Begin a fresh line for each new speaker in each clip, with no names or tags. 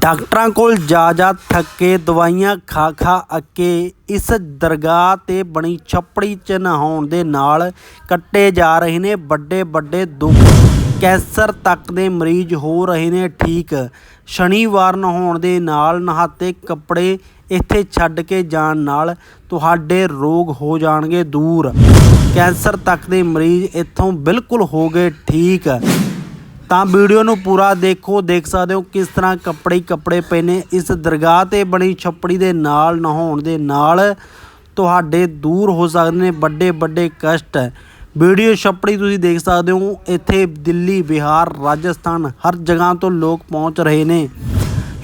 ਡਾਕਟਰਾਂ ਕੋਲ ਜਾ ਜਾ ਥੱਕੇ, ਦਵਾਈਆਂ ਖਾ ਖਾ ਅੱਕੇ। ਇਸ ਦਰਗਾਹ ਤੇ ਬਣੀ ਛੱਪੜੀ 'ਚ ਨਹਾਉਣ ਦੇ ਨਾਲ ਕੱਟੇ ਜਾ ਰਹੇ ਨੇ ਵੱਡੇ ਵੱਡੇ ਦੁੱਖ। ਕੈਂਸਰ ਤੱਕ ਦੇ ਮਰੀਜ਼ ਹੋ ਰਹੇ ਨੇ ਠੀਕ। ਸ਼ਨੀਵਾਰ ਨਹਾਉਣ ਦੇ ਨਾਲ ਨਹਾਤੇ ਕੱਪੜੇ ਇੱਥੇ ਛੱਡ ਕੇ ਜਾਣ ਨਾਲ ਤੁਹਾਡੇ ਰੋਗ ਹੋ ਜਾਣਗੇ ਦੂਰ। ਕੈਂਸਰ ਤੱਕ ਦੇ ਮਰੀਜ਼ ਇੱਥੋਂ ਬਿਲਕੁਲ ਹੋ ਗਏ ਠੀਕ। ਤਾਂ ਵੀਡੀਓ ਨੂੰ ਪੂਰਾ ਦੇਖੋ, ਦੇਖ ਸਕਦੇ ਹੋ ਕਿਸ ਤਰ੍ਹਾਂ ਕੱਪੜੇ ਹੀ ਕੱਪੜੇ ਪਏ ਨੇ। ਇਸ ਦਰਗਾਹ ਤੇ ਬਣੀ ਛੱਪੜੀ ਦੇ ਨਾਲ, ਨਹਾਉਣ ਦੇ ਨਾਲ ਤੁਹਾਡੇ ਦੂਰ ਹੋ ਸਕਦੇ ਨੇ ਵੱਡੇ ਵੱਡੇ ਕਸ਼ਟ। ਵੀਡੀਓ ਛੱਪੜੀ ਤੁਸੀਂ ਦੇਖ ਸਕਦੇ ਹੋ, ਇੱਥੇ ਦਿੱਲੀ, ਬਿਹਾਰ, ਰਾਜਸਥਾਨ, ਹਰ ਜਗ੍ਹਾ ਤੋਂ ਲੋਕ ਪਹੁੰਚ ਰਹੇ ਨੇ।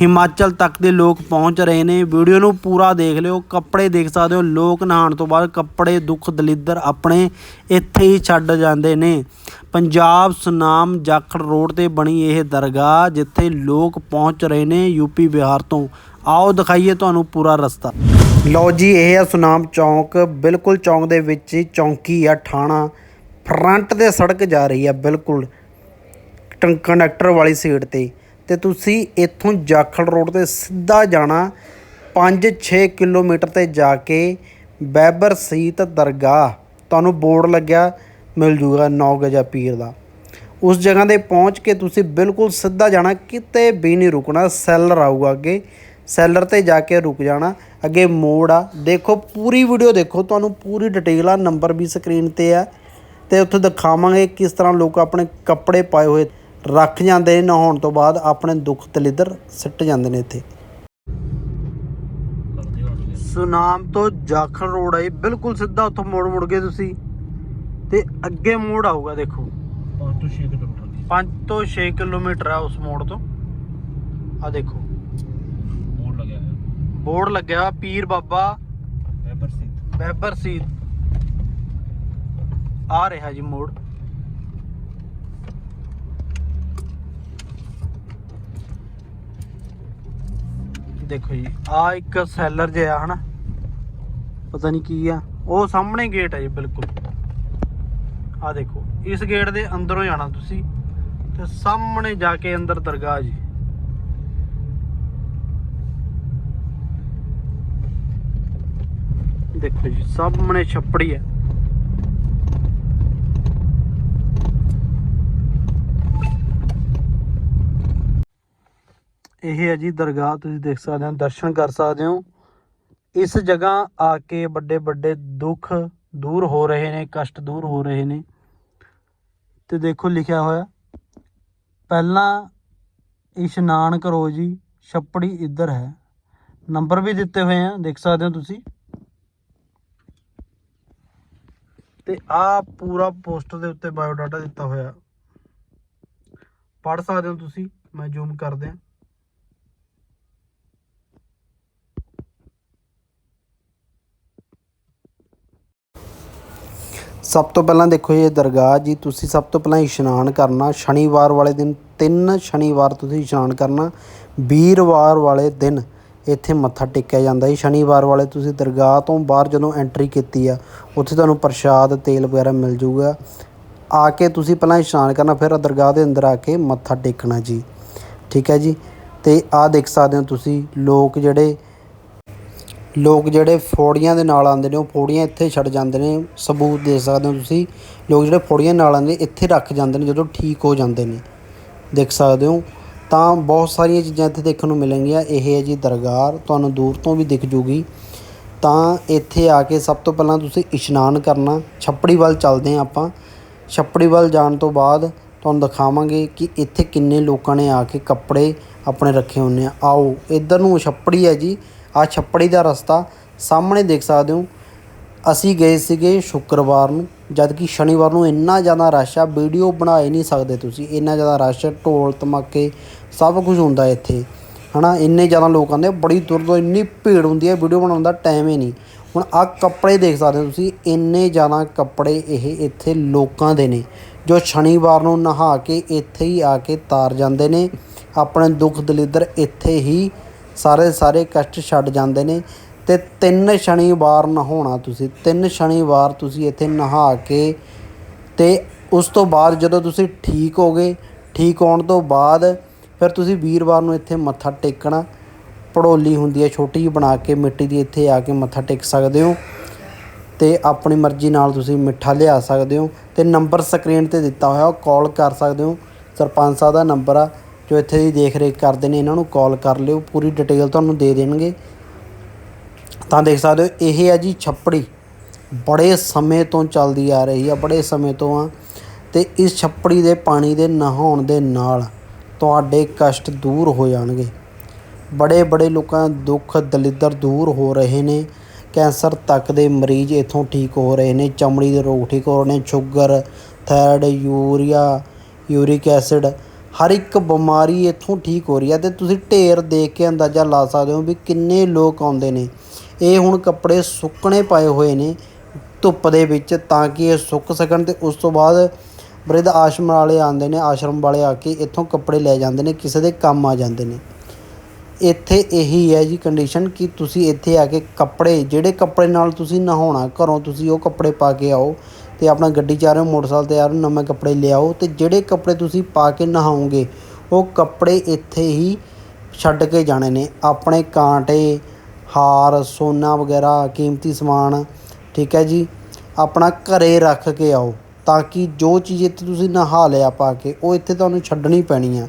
ਹਿਮਾਚਲ ਤੱਕ ਦੇ ਲੋਕ ਪਹੁੰਚ ਰਹੇ ਨੇ। ਵੀਡੀਓ ਨੂੰ ਪੂਰਾ ਦੇਖ ਲਿਓ, ਕੱਪੜੇ ਦੇਖ ਸਕਦੇ ਹੋ। ਲੋਕ ਨਹਾਉਣ ਤੋਂ ਬਾਅਦ ਕੱਪੜੇ ਦੁੱਖ ਦਲਿੱਦਰ ਆਪਣੇ ਇੱਥੇ ਹੀ ਛੱਡ ਜਾਂਦੇ ਨੇ। ਪੰਜਾਬ ਸੁਨਾਮ ਜਾਖੜ ਰੋਡ ਤੇ ਬਣੀ ਇਹ ਦਰਗਾਹ, ਜਿੱਥੇ ਲੋਕ ਪਹੁੰਚ ਰਹੇ ਨੇ ਯੂਪੀ ਬਿਹਾਰ ਤੋਂ। ਆਓ ਦਿਖਾਈਏ ਤੁਹਾਨੂੰ ਪੂਰਾ ਰਸਤਾ। ਲਓ ਜੀ, ਇਹ ਆ ਸੁਨਾਮ ਚੌਂਕ। ਬਿਲਕੁਲ ਚੌਂਕ ਦੇ ਵਿੱਚ ਹੀ ਚੌਂਕੀ ਆ ਥਾਣਾ ਫਰੰਟ ਤੇ ਸੜਕ ਜਾ ਰਹੀ ਆ, ਬਿਲਕੁਲ ਕੰਡਕਟਰ ਵਾਲੀ ਸੀਟ ਤੇ। ਤੇ ਤੁਸੀਂ ਇੱਥੋਂ ਜਾਖਲ ਰੋਡ ਤੇ ਸਿੱਧਾ ਜਾਣਾ 5-6 ਕਿਲੋਮੀਟਰ ਤੇ ਜਾ ਕੇ ਬੈਬਰ ਸੀਤ ਦਰਗਾਹ। ਤੁਹਾਨੂੰ ਬੋਰਡ ਲੱਗਿਆ। ਮਿਲ ਜੂਗਾ ਨੌ ਗਜਾ ਪੀਰ ਦਾ। ਉਸ ਜਗ੍ਹਾ ਤੇ ਪਹੁੰਚ ਕੇ ਤੁਸੀਂ ਬਿਲਕੁਲ ਸਿੱਧਾ ਜਾਣਾ, ਕਿਤੇ ਵੀ ਨਹੀਂ ਰੁਕਣਾ, ਸੈਲਰ ਆਊਗਾ ਅੱਗੇ। ਸੈਲਰ ਤੇ ਜਾ ਕੇ ਰੁਕ ਜਾਣਾ। ਅੱਗੇ ਮੋੜ ਆ। ਦੇਖੋ, ਪੂਰੀ ਵੀਡੀਓ ਦੇਖੋ। ਤੁਹਾਨੂੰ ਪੂਰੀ ਡਿਟੇਲ ਆ। ਨੰਬਰ ਵੀ ਸਕਰੀਨ ਤੇ ਆ। ਤੇ ਉੱਥੇ ਦਿਖਾਵਾਂਗੇ ਕਿਸ ਤਰ੍ਹਾਂ ਲੋਕ ਆਪਣੇ ਕੱਪੜੇ ਪਾਏ ਹੋਏ ਰੱਖ ਜਾਂਦੇ ਨੇ, ਨਹਾਉਣ ਤੋਂ ਬਾਅਦ ਆਪਣੇ ਦੁੱਖ ਦਲਿੱਦਰ ਸਿੱਟ ਜਾਂਦੇ ਨੇ ਇੱਥੇ। ਸੁਨਾਮ ਤੋਂ ਜਾਖਲ ਰੋਡ ਆਈ ਬਿਲਕੁਲ ਸਿੱਧਾ ਉੱਥੋਂ ਮੋੜ ਮੁੜ ਕੇ ਤੁਸੀਂ। ਤੇ ਅੱਗੇ ਮੋੜ ਆਊਗਾ ਦੇਖੋ।
5 ਤੋਂ 6 ਕਿਲੋਮੀਟਰ ਦੀ
5 ਤੋਂ 6 ਕਿਲੋਮੀਟਰ ਆ ਉਸ ਮੋੜ ਤੋਂ। ਆ ਦੇਖੋ।
ਬੋਰਡ ਲੱਗਿਆ ਹੈ
ਬੋਰਡ ਲੱਗਿਆ ਹੋਇਆ ਪੀਰ ਬਾਬਾ
ਪੈਪਰ ਸੀ
ਬੈਬਰ ਸੀਦ ਆ ਰਿਹਾ ਜੀ ਮੋੜ। ਦੇਖੋ ਜੀ ਆ ਇੱਕ ਸੈਲਰ ਜਿਹਾ ਹਨਾ? ਪਤਾ ਨਹੀਂ ਕੀ ਆ। ਉਹ ਸਾਹਮਣੇ ਗੇਟ ਹੈ ਜੀ ਬਿਲਕੁਲ। ਆ ਦੇਖੋ, ਇਸ ਗੇਟ ਦੇ ਅੰਦਰੋਂ ਜਾਣਾ ਤੁਸੀਂ ਤੇ ਸਾਹਮਣੇ ਜਾ ਕੇ ਅੰਦਰ ਦਰਗਾਹ ਜੀ। ਦੇਖੋ ਜੀ, ਸਾਹਮਣੇ ਛੱਪੜੀ ਹੈ। ਇਹ ਹੈ ਜੀ ਦਰਗਾਹ, ਤੁਸੀਂ ਦੇਖ ਸਕਦੇ ਹੋ, ਦਰਸ਼ਨ ਕਰ ਸਕਦੇ ਹੋ। ਇਸ ਜਗ੍ਹਾ ਆ ਕੇ ਵੱਡੇ ਵੱਡੇ ਦੁੱਖ ਦੂਰ ਹੋ ਰਹੇ ਨੇ, ਕਸ਼ਟ ਦੂਰ ਹੋ ਰਹੇ ਨੇ। ਤੇ ਦੇਖੋ ਲਿਖਿਆ ਹੋਇਆ, ਪਹਿਲਾਂ ਇਸ਼ਨਾਨ ਕਰੋ ਜੀ ਛੱਪੜੀ ਇੱਧਰ ਹੈ। ਨੰਬਰ ਵੀ ਦਿੱਤੇ ਹੋਏ ਆ, ਦੇਖ ਸਕਦੇ ਹੋ ਤੁਸੀਂ। ਤੇ ਆ ਪੂਰਾ ਪੋਸਟਰ ਦੇ ਉੱਤੇ ਬਾਇਓ ਡਾਟਾ ਦਿੱਤਾ ਹੋਇਆ। ਪੜ ਸਕਦੇ ਹੋ ਤੁਸੀਂ, ਮੈਂ ਜ਼ੂਮ ਕਰ ਦਿਆਂ ਸਭ ਤੋਂ ਪਹਿਲਾਂ ਦੇਖੋ ਇਹ ਦਰਗਾਹ ਜੀ, ਤੁਸੀਂ ਸਭ ਤੋਂ ਪਹਿਲਾਂ ਇਸ਼ਨਾਨ ਕਰਨਾ, ਸ਼ਨੀਵਾਰ ਵਾਲੇ ਦਿਨ, ਤਿੰਨ ਸ਼ਨੀਵਾਰ ਤੁਸੀਂ ਇਸ਼ਨਾਨ ਕਰਨਾ, ਵੀਰਵਾਰ ਵਾਲੇ ਦਿਨ ਇੱਥੇ ਮੱਥਾ ਟੇਕਿਆ ਜਾਂਦਾ ਜੀ। ਸ਼ਨੀਵਾਰ ਵਾਲੇ ਤੁਸੀਂ ਦਰਗਾਹ ਤੋਂ ਬਾਹਰ ਜਦੋਂ ਐਂਟਰੀ ਕੀਤੀ ਆ, ਉੱਥੇ ਤੁਹਾਨੂੰ ਪ੍ਰਸ਼ਾਦ, ਤੇਲ ਵਗੈਰਾ ਮਿਲ ਜਾਊਗਾ। ਆ ਕੇ ਤੁਸੀਂ ਪਹਿਲਾਂ ਇਸ਼ਨਾਨ ਕਰਨਾ, ਫਿਰ ਦਰਗਾਹ ਦੇ ਅੰਦਰ ਆ ਕੇ ਮੱਥਾ ਟੇਕਣਾ ਜੀ। ਠੀਕ ਹੈ ਜੀ? ਤੇ ਆਹ ਦੇਖ ਸਕਦੇ ਹੋ ਤੁਸੀਂ ਲੋਕ ਜਿਹੜੇ ਲੋਕ ਜਿਹੜੇ ਫੌੜੀਆਂ ਦੇ ਨਾਲ ਆਉਂਦੇ ਨੇ, ਉਹ ਫੌੜੀਆਂ ਇੱਥੇ ਛੱਡ ਜਾਂਦੇ ਨੇ, ਸਬੂਤ ਦੇ ਸਕਦੇ ਹੋ ਤੁਸੀਂ। ਲੋਕ ਜਿਹੜੇ ਫੌੜੀਆਂ ਨਾਲ ਆਉਂਦੇ ਇੱਥੇ ਰੱਖ ਜਾਂਦੇ ਨੇ, ਜਦੋਂ ਠੀਕ ਹੋ ਜਾਂਦੇ ਨੇ। ਦੇਖ ਸਕਦੇ ਹੋ, ਤਾਂ ਬਹੁਤ ਸਾਰੀਆਂ ਚੀਜ਼ਾਂ ਇੱਥੇ ਦੇਖਣ ਨੂੰ ਮਿਲਣਗੀਆਂ। ਇਹ ਹੈ ਜੀ ਦਰਗਾਹ, ਤੁਹਾਨੂੰ ਦੂਰ ਤੋਂ ਵੀ ਦਿਖ ਜੂਗੀ। ਤਾਂ ਇੱਥੇ ਆ ਕੇ ਸਭ ਤੋਂ ਪਹਿਲਾਂ ਤੁਸੀਂ ਇਸ਼ਨਾਨ ਕਰਨਾ। ਛੱਪੜੀ ਵੱਲ ਚੱਲਦੇ ਹਾਂ ਆਪਾਂ। ਛੱਪੜੀ ਵੱਲ ਜਾਣ ਤੋਂ ਬਾਅਦ ਤੁਹਾਨੂੰ ਦਿਖਾਵਾਂਗੇ ਕਿ ਇੱਥੇ ਕਿੰਨੇ ਲੋਕਾਂ ਨੇ ਆ ਕੇ ਕੱਪੜੇ ਆਪਣੇ ਰੱਖੇ ਹੁੰਦੇ ਆ। ਆਓ, ਇੱਧਰ ਨੂੰ ਛੱਪੜੀ ਹੈ ਜੀ। ਆ ਛੱਪੜੀ ਦਾ ਰਸਤਾ ਸਾਹਮਣੇ ਦੇਖ ਸਕਦੇ ਹੋ। ਅਸੀਂ ਗਏ ਸੀਗੇ ਸ਼ੁੱਕਰਵਾਰ ਨੂੰ, ਜਦ ਕਿ ਸ਼ਨੀਵਾਰ ਨੂੰ ਇੰਨਾ ਜ਼ਿਆਦਾ ਰਸ਼ ਆ, ਵੀਡੀਓ ਬਣਾ ਹੀ ਨਹੀਂ ਸਕਦੇ ਤੁਸੀਂ। ਇੰਨਾ ਜ਼ਿਆਦਾ ਰਸ਼ ਢੋਲ ਧਮਾਕੇ, ਸਭ ਕੁਝ ਹੁੰਦਾ ਇੱਥੇ। ਹਨਾ, ਇੰਨੇ ਜ਼ਿਆਦਾ ਲੋਕ ਆਉਂਦੇ ਬੜੀ ਦੂਰ ਤੋਂ ਇੰਨੀ ਭੀੜ ਹੁੰਦੀ ਹੈ ਵੀਡੀਓ ਬਣਾਉਣ ਦਾ ਟਾਈਮ ਹੀ ਨਹੀਂ। ਹੁਣ ਆ ਕੱਪੜੇ ਦੇਖ ਸਕਦੇ ਹੋ ਤੁਸੀਂ, ਇੰਨੇ ਜ਼ਿਆਦਾ ਕੱਪੜੇ ਇਹ ਇੱਥੇ ਲੋਕਾਂ ਦੇ ਨੇ, ਜੋ ਸ਼ਨੀਵਾਰ ਨੂੰ ਨਹਾ ਕੇ ਇੱਥੇ ਹੀ ਆ ਕੇ ਤਾਰ ਜਾਂਦੇ ਨੇ। ਆਪਣੇ ਦੁੱਖ ਦਲਿੱਦਰ ਇੱਥੇ ਹੀ ਸਾਰੇ ਸਾਰੇ ਕਸ਼ਟ ਛੱਡ ਜਾਂਦੇ ਨੇ ਤੇ ਤਿੰਨ ਸ਼ਨੀਵਾਰ ਨਹਾਉਣਾ ਤੁਸੀਂ, ਤਿੰਨ ਸ਼ਨੀਵਾਰ ਤੁਸੀਂ ਇੱਥੇ ਨਹਾ ਕੇ ਤੇ ਉਸ ਤੋਂ ਬਾਅਦ ਜਦੋਂ ਤੁਸੀਂ ਠੀਕ ਹੋ ਗਏ ਠੀਕ ਹੋਣ ਤੋਂ ਬਾਅਦ ਫਿਰ ਤੁਸੀਂ ਵੀਰਵਾਰ ਨੂੰ ਇੱਥੇ ਮੱਥਾ ਟੇਕਣਾ। ਪੜੋਲੀ ਹੁੰਦੀ ਹੈ, ਛੋਟੀ ਜਿਹੀ ਬਣਾ ਕੇ ਮਿੱਟੀ ਦੀ ਇੱਥੇ ਆ ਕੇ ਮੱਥਾ ਟੇਕ ਸਕਦੇ ਹੋ ਤੇ ਆਪਣੀ ਮਰਜ਼ੀ ਨਾਲ ਤੁਸੀਂ ਮਿੱਠਾ ਲਿਆ ਸਕਦੇ ਹੋ ਤੇ ਨੰਬਰ ਸਕਰੀਨ ਤੇ ਦਿੱਤਾ ਹੋਇਆ, ਉਹ ਕਾਲ ਕਰ ਸਕਦੇ ਹੋ। ਸਰਪੰਚ ਸਾਹਿਬ ਦਾ ਨੰਬਰ ਆ ਜੋ ਇੱਥੇ ਦੀ ਦੇਖ ਰੇਖ ਕਰਦੇ ਨੇ, ਇਹਨਾਂ ਨੂੰ ਕਾਲ ਕਰ ਲਿਓ, ਪੂਰੀ ਡਿਟੇਲ ਤੁਹਾਨੂੰ ਦੇ ਦੇਣਗੇ। ਤਾਂ ਦੇਖ ਸਕਦੇ ਹੋ, ਇਹ ਹੈ ਜੀ ਛੱਪੜੀ। ਬੜੇ ਸਮੇਂ ਤੋਂ ਚੱਲਦੀ ਆ ਰਹੀ ਆ, ਬੜੇ ਸਮੇਂ ਤੋਂ ਆ। ਤੇ ਇਸ ਛੱਪੜੀ ਦੇ ਪਾਣੀ ਦੇ ਨਹਾਉਣ ਦੇ ਨਾਲ ਤੁਹਾਡੇ ਕਸ਼ਟ ਦੂਰ ਹੋ ਜਾਣਗੇ। ਬੜੇ ਬੜੇ ਲੋਕਾਂ ਦੇ ਦੁੱਖ ਦਲਿੱਦਰ ਦੂਰ ਹੋ ਰਹੇ ਨੇ। ਕੈਂਸਰ ਤੱਕ ਦੇ ਮਰੀਜ਼ ਇਥੋਂ ਠੀਕ ਹੋ ਰਹੇ ਨੇ। ਚਮੜੀ ਦੇ ਰੋਗ ਠੀਕ ਹੋ ਰਹੇ ਨੇ। Sugar thyroid urea, uric acid ਹਰ ਇੱਕ ਬਿਮਾਰੀ ਇੱਥੋਂ ਠੀਕ ਹੋ ਰਹੀ ਹੈ ਤੇ ਤੁਸੀਂ ਢੇਰ ਦੇਖ ਕੇ ਅੰਦਾਜ਼ਾ ਲਾ ਸਕਦੇ ਹੋ ਵੀ ਕਿੰਨੇ ਲੋਕ ਆਉਂਦੇ ਨੇ। ਇਹ ਹੁਣ ਕੱਪੜੇ ਸੁੱਕਣੇ ਪਾਏ ਹੋਏ ਨੇ ਧੁੱਪ ਦੇ ਵਿੱਚ ਤਾਂ ਕਿ ਇਹ ਸੁੱਕ ਸਕਣ ਤੇ ਉਸ ਤੋਂ ਬਾਅਦ ਬ੍ਰਿਧ ਆਸ਼ਰਮ ਵਾਲੇ ਆਉਂਦੇ ਨੇ, ਆਸ਼ਰਮ ਵਾਲੇ ਆ ਕੇ ਇੱਥੋਂ ਕੱਪੜੇ ਲੈ ਜਾਂਦੇ ਨੇ, ਕਿਸੇ ਦੇ ਕੰਮ ਆ ਜਾਂਦੇ ਨੇ। ਇੱਥੇ ਇਹੀ ਹੈ ਜੀ ਕੰਡੀਸ਼ਨ ਕਿ ਤੁਸੀਂ ਇੱਥੇ ਆ ਕੇ ਕੱਪੜੇ, ਜਿਹੜੇ ਕੱਪੜੇ ਨਾਲ ਤੁਸੀਂ ਨਹਾਉਣਾ, ਘਰੋਂ ਤੁਸੀਂ ਉਹ ਕੱਪੜੇ ਪਾ ਕੇ ਆਓ ਤੇ ਆਪਣਾ ਗੱਡੀ 'ਚ ਆ ਰਹੇ ਹੋ, ਮੋਟਰਸਾਈਕਲ ਤੇ ਆ ਰਹੇ ਹੋ, ਨਵੇਂ ਕੱਪੜੇ ਲਿਆਓ ਤੇ ਜਿਹੜੇ ਕੱਪੜੇ ਤੁਸੀਂ ਪਾ ਕੇ ਨਹਾਓਗੇ, ਉਹ ਕੱਪੜੇ ਇੱਥੇ ਹੀ ਛੱਡ ਕੇ ਜਾਣੇ ਨੇ। ਆਪਣੇ ਕਾਂਟੇ, ਹਾਰ, ਸੋਨਾ ਵਗੈਰਾ, ਕੀਮਤੀ ਸਮਾਨ, ਠੀਕ ਹੈ ਜੀ? ਆਪਣਾ ਘਰੇ ਰੱਖ ਕੇ ਆਓ ਤਾਂ ਕਿ ਜੋ ਚੀਜ਼ ਇੱਥੇ ਤੁਸੀਂ ਨਹਾ ਲਿਆ ਪਾ ਕੇ, ਉਹ ਇੱਥੇ ਤੁਹਾਨੂੰ ਛੱਡਣੀ ਪੈਣੀ ਆ।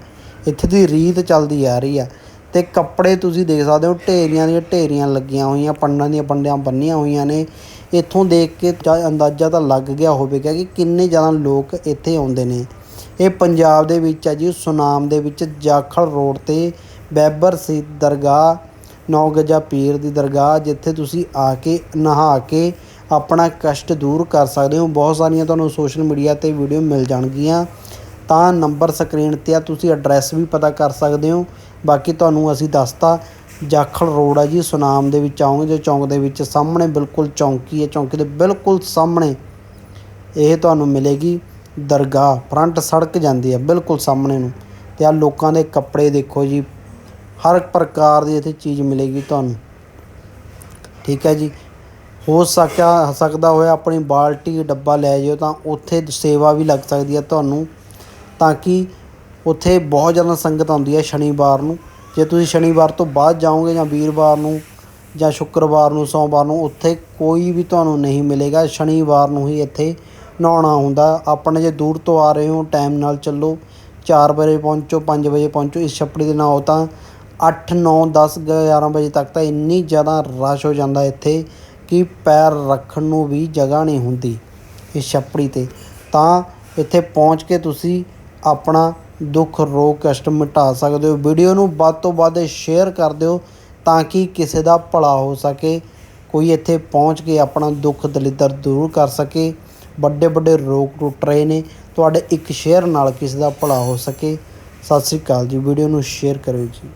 ਇੱਥੇ ਦੀ ਰੀਤ ਚੱਲਦੀ ਆ ਰਹੀ ਆ ਤੇ ਕੱਪੜੇ ਤੁਸੀਂ ਦੇਖ ਸਕਦੇ ਹੋ, ਢੇਰੀਆਂ ਦੀਆਂ ਢੇਰੀਆਂ ਲੱਗੀਆਂ ਹੋਈਆਂ, ਪੰਡਾਂ ਦੀਆਂ ਪੰਡਿਆਂ ਬੰਨੀਆਂ ਹੋਈਆਂ ਨੇ। ਇੱਥੋਂ ਦੇਖ ਕੇ ਤਾਂ ਅੰਦਾਜ਼ਾ ਤਾਂ ਲੱਗ ਗਿਆ ਹੋਵੇਗਾ ਕਿ ਕਿੰਨੇ ਜ਼ਿਆਦਾ ਲੋਕ ਇੱਥੇ ਆਉਂਦੇ ਨੇ। ਇਹ ਪੰਜਾਬ ਦੇ ਵਿੱਚ ਹੈ ਜੀ, ਸੁਨਾਮ ਦੇ ਵਿੱਚ ਜਾਖਲ ਰੋਡ ਤੇ ਬੈਬਰ ਸੀ ਦਰਗਾਹ ਨੌ ਗਜਾ ਪੀਰ ਦੀ ਦਰਗਾਹ, ਜਿੱਥੇ ਤੁਸੀਂ ਆ ਕੇ ਨਹਾ ਕੇ ਆਪਣਾ ਕਸ਼ਟ ਦੂਰ ਕਰ ਸਕਦੇ ਹੋ। ਬਹੁਤ ਸਾਰੀਆਂ ਤੁਹਾਨੂੰ ਸੋਸ਼ਲ ਮੀਡੀਆ ਤੇ ਵੀਡੀਓ ਮਿਲ ਜਾਣਗੀਆਂ। ਤਾਂ ਨੰਬਰ ਸਕਰੀਨ ਤੇ ਆ, ਤੁਸੀਂ ਐਡਰੈਸ ਵੀ ਪਤਾ ਕਰ ਸਕਦੇ ਹੋ। ਬਾਕੀ ਤੁਹਾਨੂੰ ਅਸੀਂ ਦੱਸਤਾ ਜਾਖਲ ਰੋਡ ਆ ਜੀ ਸੁਨਾਮ ਦੇ ਵਿੱਚ ਆਓਗੇ ਜੋ ਚੌਂਕ ਦੇ ਵਿੱਚ ਸਾਹਮਣੇ ਬਿਲਕੁਲ ਚੌਂਕੀ ਹੈ, ਚੌਂਕੀ ਦੇ ਬਿਲਕੁਲ ਸਾਹਮਣੇ ਇਹ ਤੁਹਾਨੂੰ ਮਿਲੇਗੀ ਦਰਗਾਹ, ਫਰੰਟ ਸੜਕ ਜਾਂਦੀ ਹੈ, ਬਿਲਕੁਲ ਸਾਹਮਣੇ ਨੂੰ। ਤੇ ਆ ਲੋਕਾਂ ਦੇ ਕੱਪੜੇ ਦੇਖੋ ਜੀ, ਹਰ ਪ੍ਰਕਾਰ ਦੀ ਇੱਥੇ ਚੀਜ਼ ਮਿਲੇਗੀ ਤੁਹਾਨੂੰ। ਠੀਕ ਹੈ ਜੀ, ਹੋ ਸਕਿਆ ਸਕਦਾ ਹੋਇਆ ਆਪਣੀ ਬਾਲਟੀ, ਡੱਬਾ ਲੈ ਜਿਓ, ਤਾਂ ਉੱਥੇ ਸੇਵਾ ਵੀ ਲੱਗ ਸਕਦੀ ਹੈ ਤੁਹਾਨੂੰ। ਤਾਂ ਕਿ ਉੱਥੇ ਬਹੁਤ ਜ਼ਿਆਦਾ ਸੰਗਤ ਆਉਂਦੀ ਹੈ ਸ਼ਨੀਵਾਰ ਨੂੰ। ਜੇ ਤੁਸੀਂ ਸ਼ਨੀਵਾਰ ਤੋਂ ਬਾਅਦ ਜਾਓਗੇ ਜਾਂ ਵੀਰਵਾਰ ਨੂੰ ਜਾਂ ਸ਼ੁੱਕਰਵਾਰ ਨੂੰ, ਸੋਮਵਾਰ ਨੂੰ, ਉੱਥੇ ਕੋਈ ਵੀ ਤੁਹਾਨੂੰ ਨਹੀਂ ਮਿਲੇਗਾ। ਸ਼ਨੀਵਾਰ ਨੂੰ ਹੀ ਇੱਥੇ ਨਹਾਉਣਾ ਹੁੰਦਾ। ਆਪਣੇ ਜੇ ਦੂਰ ਤੋਂ ਆ ਰਹੇ ਹੋ, ਟਾਈਮ ਨਾਲ ਚੱਲੋ। 4 ਵਜੇ ਪਹੁੰਚੋ 5 ਵਜੇ ਪਹੁੰਚੋ। ਇਸ ਛੱਪੜੀ ਦੇ ਨਹਾਓ ਤਾਂ 8 9 10 11 ਵਜੇ ਤੱਕ ਤਾਂ ਇੰਨੀ ਜ਼ਿਆਦਾ ਰਸ਼ ਹੋ ਜਾਂਦਾ ਇੱਥੇ ਕਿ ਪੈਰ ਰੱਖਣ ਨੂੰ ਵੀ ਜਗ੍ਹਾ ਨਹੀਂ ਹੁੰਦੀ ਇਸ ਛੱਪੜੀ ਤੇ। ਤਾਂ ਇੱਥੇ ਪਹੁੰਚ ਕੇ ਤੁਸੀਂ ਆਪਣਾ ਦੁੱਖ ਰੋਗ ਕਸ਼ਟ ਮਿਟਾ ਸਕਦੇ ਹੋ। ਵੀਡੀਓ ਨੂੰ ਵੱਧ ਤੋਂ ਵੱਧ ਸ਼ੇਅਰ ਕਰ ਦਿਓ ਤਾਂ ਕਿ ਕਿਸੇ ਦਾ ਭਲਾ ਹੋ ਸਕੇ। ਕੋਈ ਇੱਥੇ ਪਹੁੰਚ ਕੇ ਆਪਣਾ ਦੁੱਖ ਦਲਿੱਦਰ ਦੂਰ ਕਰ ਸਕੇ। ਵੱਡੇ ਵੱਡੇ ਰੋਗ ਟੁੱਟ ਰਹੇ ਨੇ। ਤੁਹਾਡੇ ਇੱਕ ਸ਼ੇਅਰ ਨਾਲ ਕਿਸੇ ਦਾ ਭਲਾ ਹੋ ਸਕੇ। ਸਤਿ ਸ੍ਰੀ ਅਕਾਲ ਜੀ। ਵੀਡੀਓ ਨੂੰ ਸ਼ੇਅਰ ਕਰਿਓ ਜੀ।